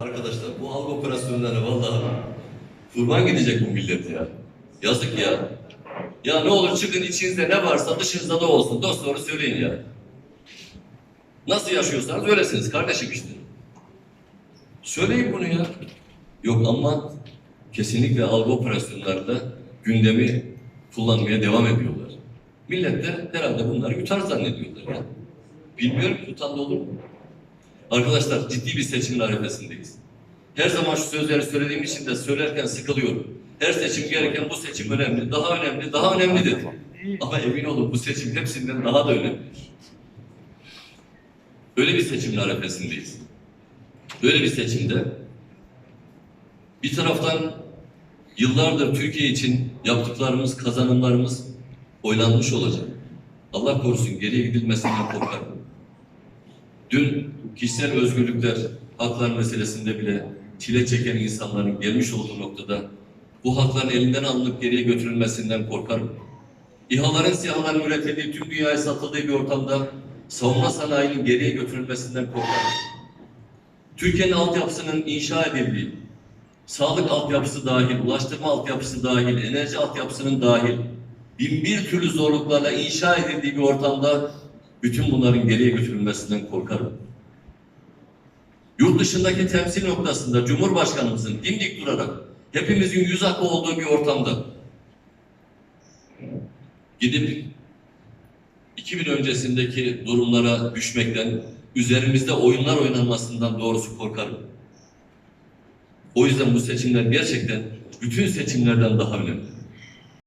Arkadaşlar bu algı operasyonlarına vallahi kurban gidecek bu millet ya. Yazık ya. Ya ne olur çıkın içinizde ne varsa dışınızda da olsun. Dost doğru söyleyin ya. Nasıl yaşıyorsanız öylesiniz kardeşim işte. Söyleyin bunu ya. Yok ama kesinlikle algı operasyonlarında gündemi kullanmaya devam ediyorlar. Millet de herhalde bunları yutar zannediyorlar ya. Bilmiyorum ki tutan da olur mu? Arkadaşlar ciddi bir seçimin arifesindeyiz. Her zaman şu sözleri söylediğim için de söylerken sıkılıyorum. Her seçim gereken bu seçim önemli, daha önemli, daha önemli dedi. Ama emin olun bu seçim hepsinden daha da önemli. Öyle bir seçimin arifesindeyiz. Böyle bir seçimde bir taraftan yıllardır Türkiye için yaptıklarımız, kazanımlarımız oylanmış olacak. Allah korusun geriye gidilmesinden korkarım. Dün kişisel özgürlükler, haklar meselesinde bile çile çeken insanların gelmiş olduğu noktada bu hakların elinden alınıp geriye götürülmesinden korkarım. İHA'ların SİHA'ların üretildiği tüm dünyaya satıldığı bir ortamda savunma sanayinin geriye götürülmesinden korkarım. Türkiye'nin altyapısının inşa edildiği, sağlık altyapısı dahil, ulaştırma altyapısı dahil, enerji altyapısının dahil, bin bir türlü zorluklarla inşa edildiği bir ortamda bütün bunların geriye götürülmesinden korkarım. Yurt dışındaki temsil noktasında Cumhurbaşkanımızın dimdik durarak hepimizin yüz hakkı olduğu bir ortamda gidip 2000 öncesindeki durumlara düşmekten, üzerimizde oyunlar oynanmasından doğrusu korkarım. O yüzden bu seçimler gerçekten bütün seçimlerden daha önemli.